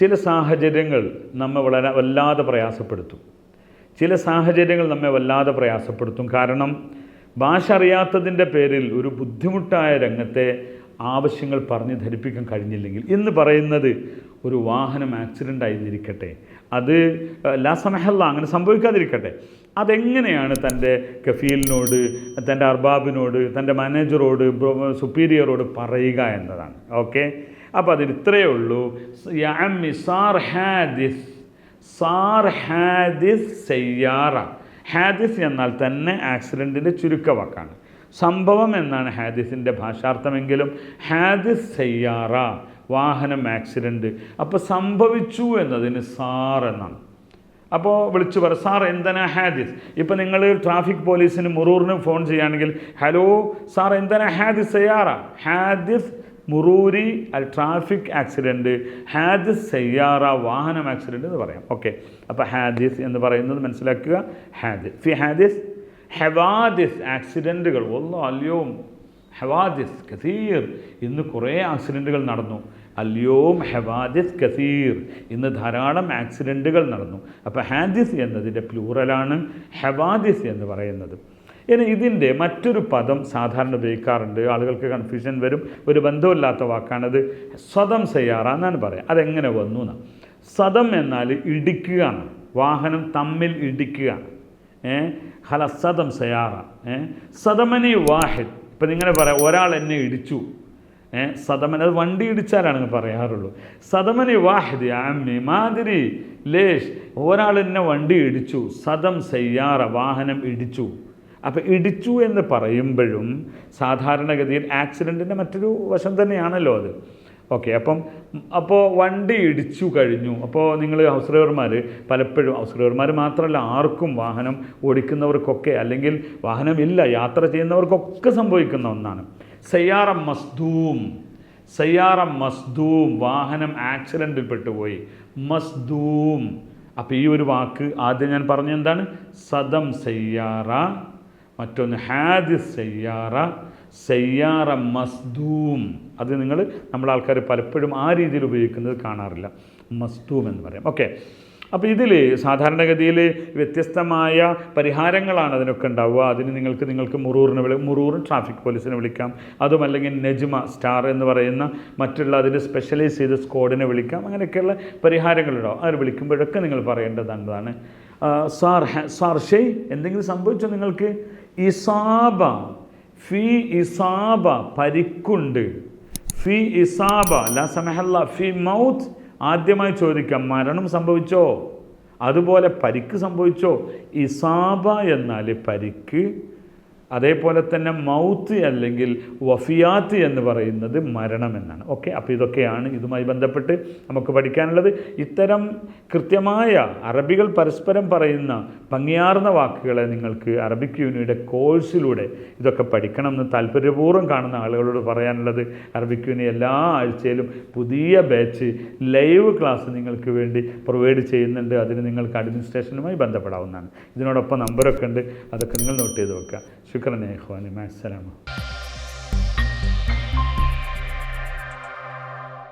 ചില സാഹചര്യങ്ങൾ നമ്മെ വളരെ വല്ലാതെ പ്രയാസപ്പെടുത്തും. ചില സാഹചര്യങ്ങൾ നമ്മെ വല്ലാതെ പ്രയാസപ്പെടുത്തും. കാരണം ഭാഷ അറിയാത്തതിന്റെ പേരിൽ ഒരു ബുദ്ധിമുട്ടായ രംഗത്തെ ആവശ്യങ്ങൾ പറഞ്ഞ് ധരിപ്പിക്കാൻ കഴിഞ്ഞില്ലെങ്കിൽ എന്ന് പറയുന്നത് ഒരു വാഹനം ആക്സിഡന്റ് ആയിരിക്കട്ടെ അത് ലാ സമഹല്ല അങ്ങനെ സംഭവിക്കാതിരിക്കട്ടെ. അതെങ്ങനെയാണ് തന്റെ കഫീലിനോട് തന്റെ അർബാബിനോട് തന്റെ മാനേജറോട് സുപ്പീരിയറോട് പറയുക എന്നതാണ്. ഓക്കെ? അപ്പോൾ അതിന് ഇത്രയേ ഉള്ളൂ. യാ അമ്മി സാർ ഹാദിസ്. സാർ ഹാദിസ് സയ്യാറ. ഹാദിസ് എന്നാൽ തന്നെ ആക്സിഡന്റിന്റെ ചുരുക്കവാക്കാണ് സംഭവം എന്നാണ് ഹാദിസിന്റെ ഭാഷാർത്ഥമെങ്കിലും ഹാദിസ് സയ്യാറ വാഹനം ആക്സിഡന്റ് അപ്പോൾ സംഭവിച്ചു എന്നതിന് സാർ എന്നാണ്. അപ്പോൾ വിളിച്ചു പറ സാർ എന്തിനാ ഹാദിസ്? ഇപ്പം നിങ്ങൾ ട്രാഫിക് പോലീസിന് മുറൂറിന് ഫോൺ ചെയ്യുകയാണെങ്കിൽ ഹലോ സാർ എന്തിനാ ഹാദിസ് സയ്യാറ? ഹാദിസ് മുറൂരി ട്രാഫിക് ആക്സിഡന്റ് ഹാദിസ് സയ്യാറ വാഹനം ആക്സിഡന്റ് എന്ന് പറയാം. ഓക്കെ. അപ്പോൾ ഹാദിസ് എന്ന് പറയുന്നത് മനസ്സിലാക്കുക. ഹാദിസ്. ഫി ഹാദിസ്? ഹെവാദിസ് ആക്സിഡന്റുകൾ ഒന്നോ അല്ലയോം ഹെവാദിസ് കസീർ. ഇന്ന് കുറേ ആക്സിഡന്റുകൾ നടന്നു. അല്യോം ഹെവാദിസ് കസീർ. ഇന്ന് ധാരാളം ആക്സിഡന്റുകൾ നടന്നു. അപ്പോൾ ഹാദിസ് എന്നതിന്റെ പ്ലൂറലാണ് ഹെവാദിസ് എന്ന് പറയുന്നത്. ഇനി ഇതിന്റെ മറ്റൊരു പദം സാധാരണ ഉപയോഗിക്കാറുണ്ട്. ആളുകൾക്ക് കൺഫ്യൂഷൻ വരും. ഒരു ബന്ധമില്ലാത്ത വാക്കാണത് സ്വതം എന്നാണ് പറയാം. അതെങ്ങനെ വന്നു എന്നാണ് സദം എന്നാൽ ഇടിക്കുകയാണ്. വാഹനം തമ്മിൽ ഇടിക്കുക ഏ? ഹല സതം സയാറ ഏ? സതമനി വാഹിദ്. ഇപ്പം നിങ്ങനെ പറയാം ഒരാൾ എന്നെ ഇടിച്ചു. ഏ? സതമൻ അത് വണ്ടി ഇടിച്ചാലാണ് പറയാറുള്ളൂ. സതമനി വാഹിദ് അമ്മി മാതിരി ലേഷ് ഒരാൾ എന്നെ വണ്ടി ഇടിച്ചു. സതം സയ്യാറ. വാഹനം ഇടിച്ചു. അപ്പോൾ ഇടിച്ചു എന്ന് പറയുമ്പോഴും സാധാരണഗതിയിൽ ആക്സിഡന്റിന്റെ മറ്റൊരു വശം തന്നെയാണല്ലോ അത്. ഓക്കെ അപ്പം അപ്പോൾ വണ്ടി ഇടിച്ചു കഴിഞ്ഞു. അപ്പോൾ നിങ്ങൾ ഹൗസ് ഡ്രൈവർമാർ പലപ്പോഴും ഹൗസ് ഡ്രൈവർമാർ മാത്രമല്ല ആർക്കും വാഹനം ഓടിക്കുന്നവർക്കൊക്കെ അല്ലെങ്കിൽ വാഹനമില്ല യാത്ര ചെയ്യുന്നവർക്കൊക്കെ സംഭവിക്കുന്ന ഒന്നാണ്. സയ്യാറ മസ്ദൂം സയ്യാറ മസ്ദൂം വാഹനം ആക്സിഡന്റിൽ പെട്ടുപോയി. മസ്ദൂം. അപ്പോൾ ഈ ഒരു വാക്ക് ആദ്യം ഞാൻ പറഞ്ഞ എന്താണ്? സദം സയ്യാറ മറ്റൊന്ന് ഹാദിസ് സയ്യാറ സയ്യാറ മസ്ദൂം. അത് നിങ്ങൾ നമ്മൾ ആൾക്കാർ പലപ്പോഴും ആ രീതിയിൽ ഉപയോഗിക്കുന്നത് കാണാറില്ല. മസ്ദൂം എന്ന് പറയാം. ഓക്കെ. അപ്പോൾ ഇതിൽ സാധാരണഗതിയിൽ വ്യത്യസ്തമായ പരിഹാരങ്ങളാണ് അതിനൊക്കെ ഉണ്ടാവുക. അതിന് നിങ്ങൾക്ക് നിങ്ങൾക്ക് മുറൂറിനെ വിളി മുറൂർ ട്രാഫിക് പോലീസിനെ വിളിക്കാം. അതും അല്ലെങ്കിൽ നെജ്മ സ്റ്റാർ എന്ന് പറയുന്ന മറ്റുള്ള അതിന്റെ സ്പെഷ്യലൈസ് ചെയ്ത സ്ക്വാഡിനെ വിളിക്കാം. അങ്ങനെയൊക്കെയുള്ള പരിഹാരങ്ങളുണ്ടാവും അവർ വിളിക്കുമ്പോഴൊക്കെ നിങ്ങൾ പറയേണ്ടതാണ് സാർ സാർ ഷെയ് എന്തെങ്കിലും സംഭവിച്ചോ നിങ്ങൾക്ക്? ഇസാബ ഫി ഇസാബ പരിക്കുണ്ട്. ഫി ഇസാബ ലാ സമഹല്ല ഫി മൗത്ത് ആദ്യമായി ചോദിക്കാം മരണം സംഭവിച്ചോ? അതുപോലെ പരിക്ക് സംഭവിച്ചോ? ഇസാബ എന്നാൽ പരിക്ക് അതേപോലെ തന്നെ മൗത്ത് അല്ലെങ്കിൽ വഫിയാത്ത് എന്ന് പറയുന്നത് മരണം എന്നാണ്. ഓക്കെ അപ്പോൾ ഇതൊക്കെയാണ് ഇതുമായി ബന്ധപ്പെട്ട് നമുക്ക് പഠിക്കാനുള്ളത്. ഇത്തരം കൃത്യമായ അറബികൾ പരസ്പരം പറയുന്ന ഭംഗിയാർന്ന വാക്കുകളെ നിങ്ങൾക്ക് അറബിക് യൂണിയുടെ കോഴ്സിലൂടെ ഇതൊക്കെ പഠിക്കണം എന്ന് താല്പര്യപൂർവം കാണുന്ന ആളുകളോട് പറയാനുള്ളത് അറബിക് യൂണി എല്ലാ ആഴ്ചയിലും പുതിയ ബാച്ച് ലൈവ് ക്ലാസ് നിങ്ങൾക്ക് വേണ്ടി പ്രൊവൈഡ് ചെയ്യുന്നുണ്ട്. അതിന് നിങ്ങൾക്ക് അഡ്മിനിസ്ട്രേഷനുമായി ബന്ധപ്പെടാവുന്നതാണ്. ഇതിനോടൊപ്പം നമ്പറൊക്കെ ഉണ്ട്. അതൊക്കെ നിങ്ങൾ നോട്ട് ചെയ്ത് വെക്കുക. i'm going to go